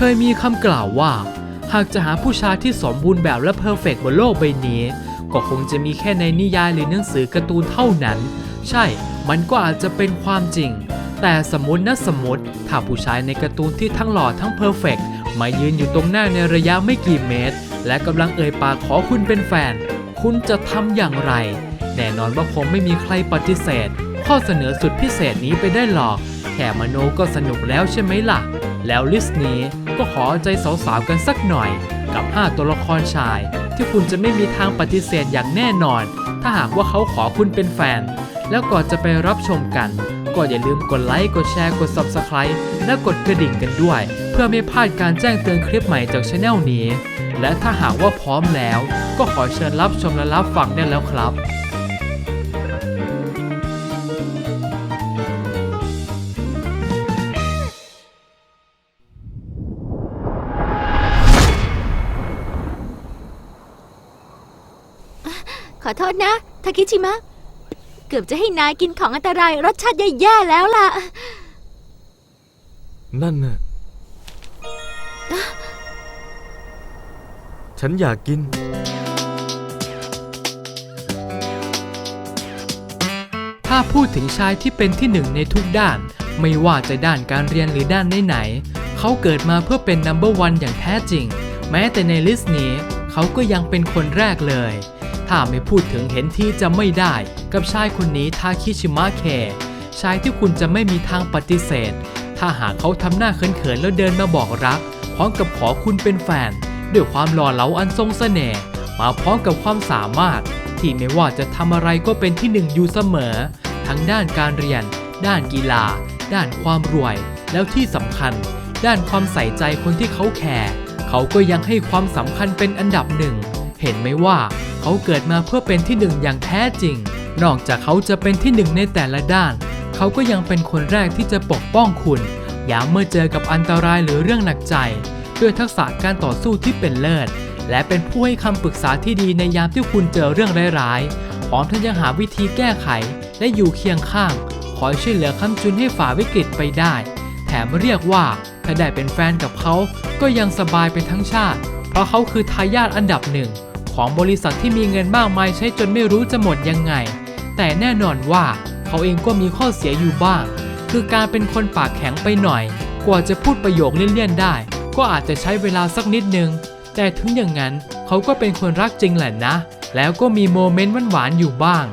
เคยมีคำกล่าวว่า หากจะหาผู้ชายที่สมบูรณ์แบบและเพอร์เฟกต์บนโลกใบนี้ ก็คงจะมีแค่ในนิยายหรือหนังสือการ์ตูนเท่านั้น ใช่ มันก็อาจจะเป็นความจริง แต่สมมตินะสมมติ ถ้าผู้ชายในการ์ตูนที่ทั้งหล่อทั้งเพอร์เฟกต์มายืนอยู่ตรงหน้าในระยะไม่กี่เมตร และกำลังเอ่ยปากขอคุณเป็นแฟน คุณจะทำอย่างไร แน่นอนว่าคงไม่มีใครปฏิเสธ ข้อเสนอสุดพิเศษนี้ไปได้หรอก แค่มโนก็สนุกแล้วใช่ไหมล่ะ แล้วลิสต์นี้ก็ขอใจสาวๆกันสักหน่อย กับ 5 ตัวละครชาย ที่คุณจะไม่มีทางปฏิเสธอย่างแน่นอน ถ้าหากว่าเขาขอคุณเป็นแฟน แล้วก่อนจะไปรับชมกัน ก็อย่าลืมกดไลค์กดแชร์กด Subscribe และกดกระดิ่งกันด้วย เพื่อไม่พลาดการแจ้งเตือนคลิปใหม่จากช anel นี้ และถ้าหากว่าพร้อมแล้ว ก็ขอเชิญรับชมและรับฟังได้แล้วครับ โทษนะทาคิชิมะ เกือบจะให้นายกินของอันตรายรสชาติแย่ๆแล้วล่ะ นั่นน่ะ ฉันอยากกิน ถ้าพูดถึงชายที่เป็นที่หนึ่งในทุกด้าน ไม่ว่าจะด้านการเรียนหรือด้านไหนๆเขาเกิดมาเพื่อเป็นนัมเบอร์วันอย่างแท้จริง แม้แต่ในลิสต์นี้ เขาก็ยังเป็นคนแรกเลย ถ้าไม่พูดถึงเห็นที่จะไม่ได้ กับชายคนนี้ทาคิชิมะเคชายที่คุณจะไม่มีทางปฏิเสธ ถ้าหากเขาทำหน้าเขินๆแล้วเดินมาบอกรัก พร้อมกับขอคุณเป็นแฟน ด้วยความหล่อเหลาอันทรงเสน่ห์มาพร้อมกับความสามารถ ที่ไม่ว่าจะทำอะไรก็เป็นที่หนึ่งอยู่เสมอ ทั้งด้านการเรียน ด้านกีฬา ด้านความรวย แล้วที่สำคัญ ด้านความใส่ใจคนที่เขาแคร์เขาก็ยังให้ความสำคัญเป็นอันดับหนึ่ง เห็นไหมว่า เขาเกิดมาเพื่อเป็นที่หนึ่งอย่างแท้จริง นอกจากเขาจะเป็นที่หนึ่งในแต่ละด้าน เขาก็ยังเป็นคนแรกที่จะปกป้องคุณยามเมื่อเจอกับอันตรายหรือเรื่องหนักใจ ด้วยทักษะการต่อสู้ที่เป็นเลิศ และเป็นผู้ให้คำปรึกษาที่ดีในยามที่คุณเจอเรื่องร้ายๆพร้อมทั้งยังหาวิธีแก้ไข และอยู่เคียงข้าง คอยช่วยเหลือคำจุนให้ฝ่าวิกฤตไปได้ แถมเรียกว่าถ้าได้เป็นแฟนกับเขา ก็ยังสบายไปทั้งชาติ ราะเขาคือทายาทอันดับหนึ่ง ของบริษัทที่มีเงินมากมายใช้จนไม่รู้จะหมดยังไง แต่แน่นอนว่าเขาเองก็มีข้อเสียอยู่บ้าง คือการเป็นคนปากแข็งไปหน่อย กว่าจะพูดประโยคเลี่ยนๆได้ ก็อาจจะใช้เวลาสักนิดนึง แต่ถึงอย่างนั้นเขาก็เป็นคนรักจริงแหละนะ แล้วก็มีโมเมนต์หวานๆอยู่บ้าง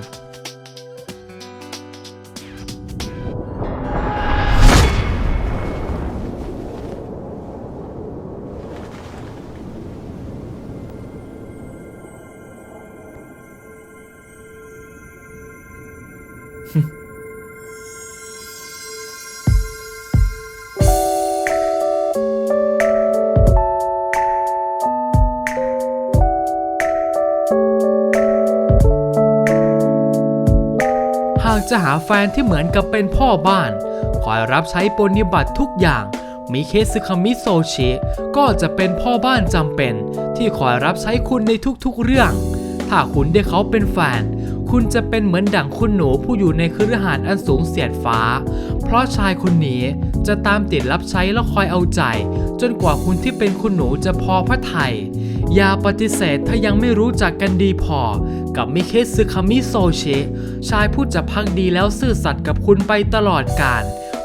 หากจะหาแฟนที่เหมือนกับเป็นพ่อบ้าน คอยรับใช้ปฏิบัติทุกอย่างมิเคซึคามิโซชิก็จะเป็นพ่อบ้านจำเป็น ที่คอยรับใช้คุณในทุกๆเรื่อง ถ้าคุณได้เขาเป็นแฟน คุณจะเป็นเหมือนดั่งคุณหนูผู้อยู่ในคฤหาสน์อันสูงเสียดฟ้า เพราะชายคนนี้จะตามติดรับใช้และคอยเอาใจ จนกว่าคุณที่เป็นคุณหนูจะพอพระไทย อย่าปฏิเสธถ้ายังไม่รู้จักกันดีพอ กับมิเคซึคามิโซเชชายผู้จะพักดีแล้วซื่อสัตย์กับคุณไปตลอดกาล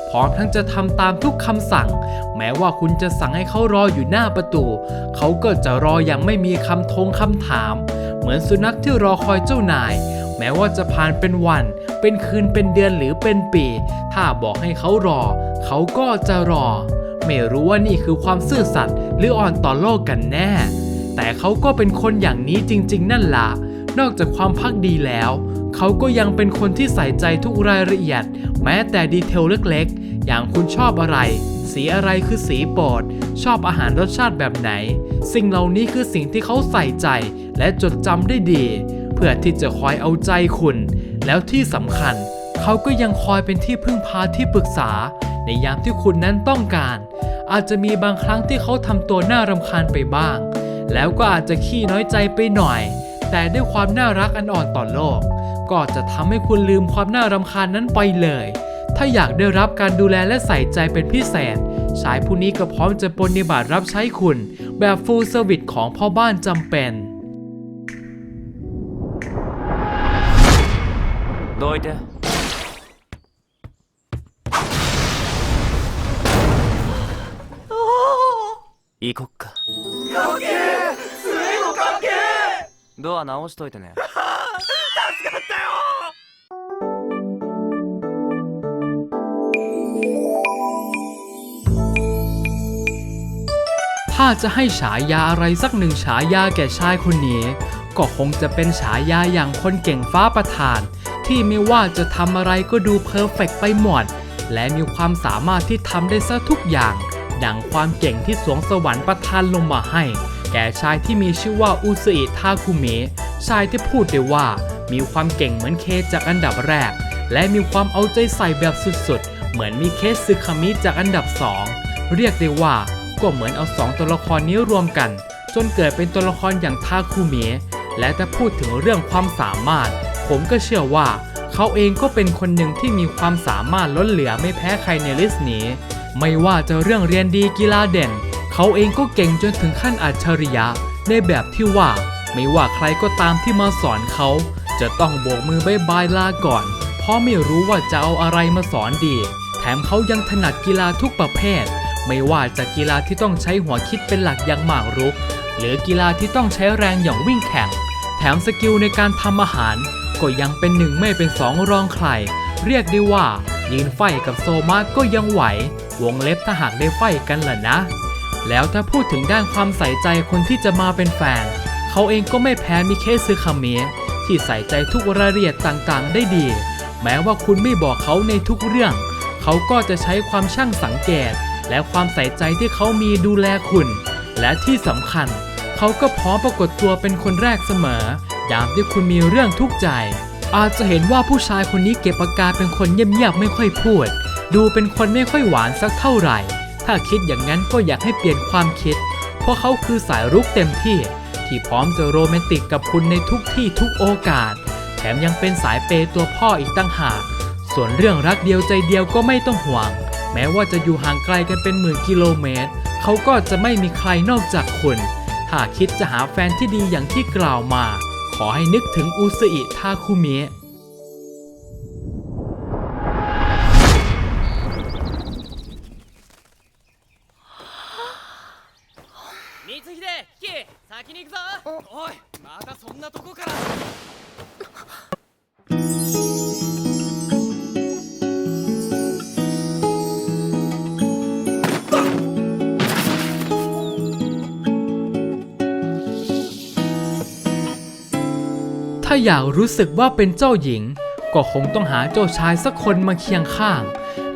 พร้อมทั้งจะทำตามทุกคำสั่ง แม้ว่าคุณจะสั่งให้เขารออยู่หน้าประตู เขาก็จะรออย่างไม่มีคำทงคำถาม เหมือนสุนัขที่รอคอยเจ้านาย แม้ว่าจะผ่านเป็นวัน เป็นคืนเป็นเดือนหรือเป็นปี ถ้าบอกให้เขารอ เขาก็จะรอ ไม่รู้ว่านี่คือความซื่อสัตย์หรืออ่อนต่อโลกกันแน่ แต่เขาก็เป็นคนอย่างนี้จริง ๆ นั่นล่ะ นอกจากความพักดีแล้ว เขาก็ยังเป็นคนที่ใส่ใจทุกรายละเอียด แม้แต่ดีเทลเล็กๆ อย่างคุณชอบอะไรสีอะไรคือสีโปรด ชอบอาหารรสชาติแบบไหน สิ่งเหล่านี้คือสิ่งที่เขาใส่ใจและจดจำได้ดี เพื่อที่จะคอยเอาใจคุณ แล้วที่สำคัญ เขาก็ยังคอยเป็นที่พึ่งพาที่ปรึกษา ในยามที่คุณนั้นต้องการ อาจจะมีบางครั้งที่เขาทำตัวน่ารำคาญไปบ้าง แล้วก็อาจจะขี้น้อยใจไปหน่อย แต่ด้วยความน่ารักอันอ่อนต่อโลก ก็จะทำให้คุณลืมความน่ารำคาญนั้นไปเลย ถ้าอยากได้รับการดูแลและใส่ใจเป็นพิเศษชายผู้นี้ก็พร้อมจะปฏิบัติรับใช้คุณ แบบฟูลเซอร์วิสของพ่อบ้านจำเป็น どいて行こっかかけすごかけドア直しといてね ถ้าจะให้ฉายาอะไรสักหนึ่งฉายาแก่ชายคนนี้ ก็คงจะเป็นฉายาอย่างคนเก่งฟ้าประทาน ที่ไม่ว่าจะทำอะไรก็ดูเพอร์เฟกต์ไปหมด และมีความสามารถที่ทำได้ซะทุกอย่าง ดังความเก่งที่สวงสวรรค์ประทานลงมาให้ แก่ชายที่มีชื่อว่าอุสอิทาคุเมะชายที่พูดได้ว่า มีความเก่งเหมือนเคจากอันดับแรก และมีความเอาใจใส่แบบสุดๆ เหมือนมีเคสซึคามิจากอันดับสองเรียกได้ว่าก็เหมือนเอาสองตัวละครนี้รวมกัน จนเกิดเป็นตัวละครอย่างทาคุเมะและถ้าพูดถึงเรื่องความสามารถ ผมก็เชื่อว่าเขาเองก็เป็นคนหนึ่งที่มีความสามารถล้นเหลือไม่แพ้ใครในลิสต์นี้ ไม่ว่าจะเรื่องเรียนดีกีฬาเด่น เขาเองก็เก่งจนถึงขั้นอัจฉริยะ ในแบบที่ว่าไม่ว่าใครก็ตามที่มาสอนเขา จะต้องโบกมือบายบายลาก่อน เพราะไม่รู้ว่าจะเอาอะไรมาสอนดี แถมเขายังถนัดกีฬาทุกประเภท ไม่ว่าจะกีฬาที่ต้องใช้หัวคิดเป็นหลักอย่างหมากรุก หรือกีฬาที่ต้องใช้แรงอย่างวิ่งแข่ง แถมสกิลในการทำอาหาร ก็ยังเป็นหนึ่งไม่เป็นสองรองใคร เรียกได้ว่า ยืนไฟกับโซมาก็ยังไหว วงเล็บถ้าหากได้ไฟกันล่ะนะ แล้วถ้าพูดถึงด้านความใส่ใจคนที่จะมาเป็นแฟน เขาเองก็ไม่แพ้มิเคซึคาเมะที่ใส่ใจทุกรายละเอียดต่างๆ ได้ดี แม้ว่าคุณไม่บอกเขาในทุกเรื่อง เขาก็จะใช้ความช่างสังเกต และความใส่ใจที่เขามีดูแลคุณ และที่สำคัญ เขาก็พร้อมปรากฏตัวเป็นคนแรกเสมอ ยามที่คุณมีเรื่องทุกข์ใจ อาจจะเห็นว่าผู้ชายคนนี้เก็บอาการเป็นคนเงียบๆไม่ค่อยพูด ดูเป็นคนไม่ค่อยหวานสักเท่าไหร่ ถ้าคิดอย่างนั้นก็อยากให้เปลี่ยนความคิด เพราะเขาคือสายรุกเต็มที่ ที่พร้อมจะโรแมนติกกับคุณในทุกที่ทุกโอกาส แถมยังเป็นสายเปย์ตัวพ่ออีกตั้งหาก ส่วนเรื่องรักเดียวใจเดียวก็ไม่ต้องห่วง แม้ว่าจะอยู่ห่างไกลกันเป็นหมื่นกิโลเมตร เขาก็จะไม่มีใครนอกจากคุณถ้าคิดจะหาแฟนที่ดีอย่างที่กล่าวมา ขอให้นึกถึงอุซอิทาคุเมะ ถ้าอยากรู้สึกว่าเป็นเจ้าหญิง ก็คงต้องหาเจ้าชายสักคนมาเคียงข้าง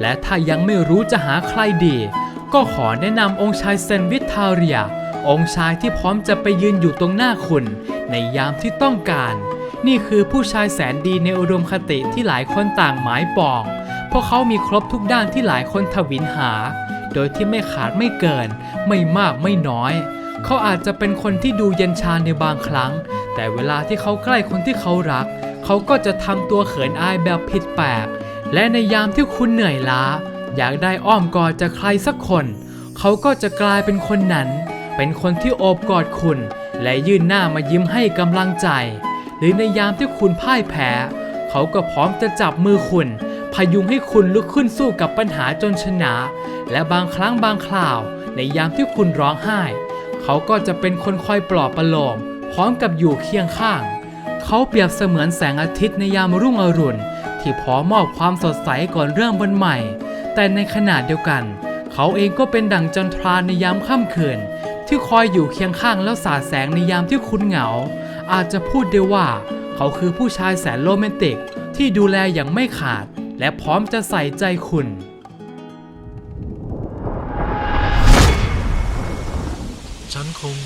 และถ้ายังไม่รู้จะหาใครดี ก็ขอแนะนำองค์ชายเซนวิทาเรีย องค์ชายที่พร้อมจะไปยืนอยู่ตรงหน้าคุณ ในยามที่ต้องการ นี่คือผู้ชายแสนดีในอุดมคติที่หลายคนต่างหมายปอง เพราะเขามีครบทุกด้านที่หลายคนทวินหา โดยที่ไม่ขาดไม่เกิน ไม่มากไม่น้อย เขาอาจจะเป็นคนที่ดูเย็นชาในบางครั้ง แต่เวลาที่เขาใกล้คนที่เขารัก เขาก็จะทำตัวเขินอายแบบผิดแปลก และในยามที่คุณเหนื่อยล้า อยากได้อ้อมกอดจากใครสักคน เขาก็จะกลายเป็นคนนั้น เป็นคนที่โอบกอดคุณ และยื่นหน้ามายิ้มให้กำลังใจ หรือในยามที่คุณพ่ายแพ้ เขาก็พร้อมจะจับมือคุณ พยุงให้คุณลุกขึ้นสู้กับปัญหาจนชนะ และบางครั้งบางคราว ในยามที่คุณร้องไห้ เขาก็จะเป็นคนคอยปลอบประโลม พร้อมกับอยู่เคียงข้าง เขาเปรียบเสมือนแสงอาทิตย์ในยามรุ่งอรุณ ที่พร้อมมอบความสดใสก่อนเริ่มวันใหม่ แต่ในขณะเดียวกัน เขาเองก็เป็นดั่งจันทราในยามค่ำคืน ที่คอยอยู่เคียงข้างแล้วสาดแสงในยามที่คุณเหงา อาจจะพูดได้ว่า เขาคือผู้ชายแสนโรแมนติก ที่ดูแลอย่างไม่ขาด และพร้อมจะใส่ใจคุณฉันคง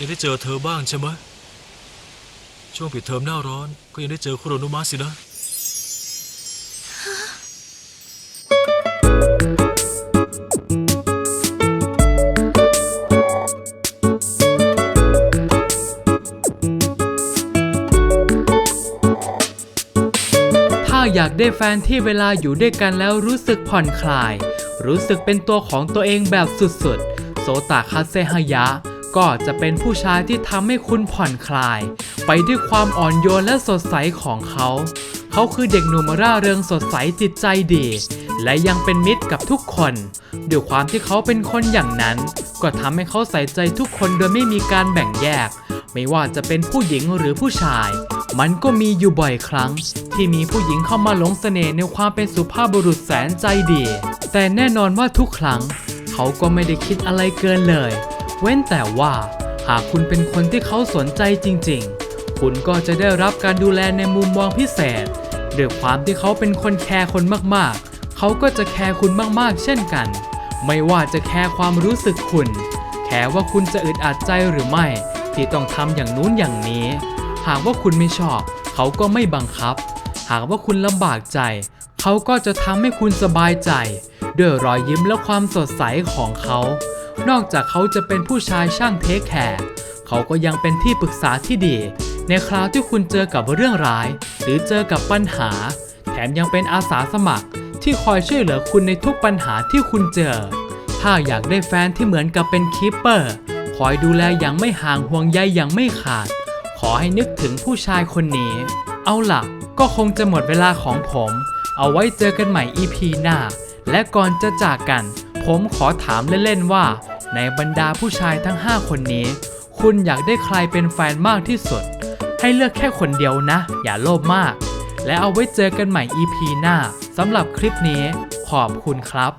จะได้เจอเธอบ้างใช่ไหมช่วงปิดเทอมหน้าร้อน ก็ยังได้เจอคุโรนุมะสินะถ้าอยากได้แฟนที่เวลาอยู่ด้วยกันแล้วรู้สึกผ่อนคลาย รู้สึกเป็นตัวของตัวเองแบบสุดๆ โซตะคาเซฮายะ ก็จะเป็นผู้ชายที่ทำให้คุณผ่อนคลาย ไปด้วยความอ่อนโยนและสดใสของเขา เขาคือเด็กหนุ่มร่าเริงสดใสจิตใจดี และยังเป็นมิตรกับทุกคนด้วยความที่เขาเป็นคนอย่างนั้น ก็ทำให้เขาใส่ใจทุกคนโดยไม่มีการแบ่งแยก ไม่ว่าจะเป็นผู้หญิงหรือผู้ชาย มันก็มีอยู่บ่อยครั้ง ที่มีผู้หญิงเข้ามาหลงเสน่ห์ในความเป็นสุภาพบุรุษแสนใจดี แต่แน่นอนว่าทุกครั้ง เขาก็ไม่ได้คิดอะไรเกินเลย เว้นแต่ว่า หากคุณเป็นคนที่เขาสนใจจริง ๆ คุณก็จะได้รับการดูแลในมุมมองพิเศษด้วยความที่เขาเป็นคนแคร์คนมากๆ เขาก็จะแคร์คุณมากๆ เช่นกัน ไม่ว่าจะแคร์ความรู้สึกคุณ แคร์ว่าคุณจะอึดอัดใจหรือไม่ ที่ต้องทำอย่างนู้นอย่างนี้ หากว่าคุณไม่ชอบ เขาก็ไม่บังคับ หากว่าคุณลำบากใจ เขาก็จะทำให้คุณสบายใจ ด้วยรอยยิ้มและความสดใสของเขา นอกจากเขาจะเป็นผู้ชายช่างเทคแคร์เขาก็ยังเป็นที่ปรึกษาที่ดี ในคราวที่คุณเจอกับเรื่องร้าย หรือเจอกับปัญหา แถมยังเป็นอาสาสมัคร ที่คอยช่วยเหลือคุณในทุกปัญหาที่คุณเจอ ถ้าอยากได้แฟนที่เหมือนกับเป็นคีปเปอร์คอยดูแลอย่างไม่ห่างห่วงใยอย่างไม่ขาด ขอให้นึกถึงผู้ชายคนนี้ เอาล่ะ ก็คงจะหมดเวลาของผม เอาไว้เจอกันใหม่ EP หน้า และก่อนจะจากกัน ผมขอถามเล่นๆว่า ในบรรดาผู้ชายทั้ง 5 คนนี้ คุณอยากได้ใครเป็นแฟนมากที่สุด ให้เลือกแค่คนเดียวนะ อย่าโลภมาก และเอาไว้เจอกันใหม่ EP หน้าสำหรับคลิปนี้ ขอบคุณครับ